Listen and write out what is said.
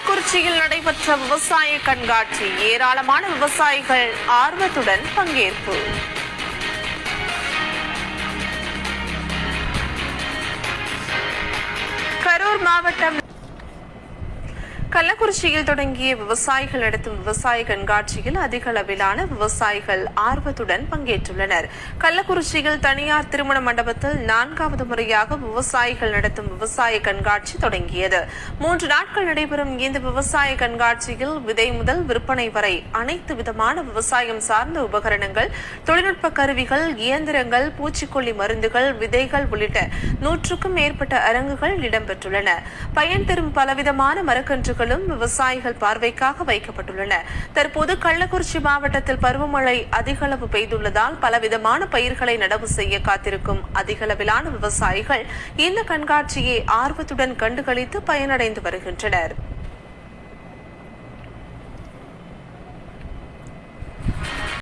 கள்ளக்குறிச்சியில் நடைபெற்ற விவசாய கண்காட்சி. ஏராளமான விவசாயிகள் ஆர்வத்துடன் பங்கேற்பு. கரூர் மாவட்டம் கள்ளக்குறிச்சியில் தொடங்கிய விவசாயிகள் நடத்தும் விவசாய கண்காட்சியில் அதிக அளவிலான விவசாயிகள் ஆர்வத்துடன் பங்கேற்றுள்ளனர். கள்ளக்குறிச்சியில் தனியார் திருமண மண்டபத்தில் நான்காவது முறையாக விவசாயிகள் நடத்தும் விவசாய கண்காட்சி தொடங்கியது. மூன்று நாட்கள் நடைபெறும் இந்த விவசாய கண்காட்சியில் விதை முதல் விற்பனை வரை அனைத்து விதமான விவசாயம் சார்ந்த உபகரணங்கள் தொழில்நுட்ப கருவிகள் இயந்திரங்கள் பூச்சிக்கொல்லி மருந்துகள் விதைகள் உள்ளிட்ட நூற்றுக்கும் மேற்பட்ட அரங்குகள் இடம்பெற்றுள்ளன. பயன் தரும் பலவிதமான மரக்கன்றுகளும் விவசாயிகள் பார்வைக்காக வைக்கப்பட்டுள்ளன. தற்போது கள்ளக்குறிச்சி மாவட்டத்தில் பருவமழை அதிகளவு பெய்துள்ளதால் பலவிதமான பயிர்களை நடவு செய்ய காத்திருக்கும் அதிகளவிலான விவசாயிகள் இந்த கண்காட்சியை ஆர்வத்துடன் கண்டுகளித்து பயனடைந்து வருகின்றனர்.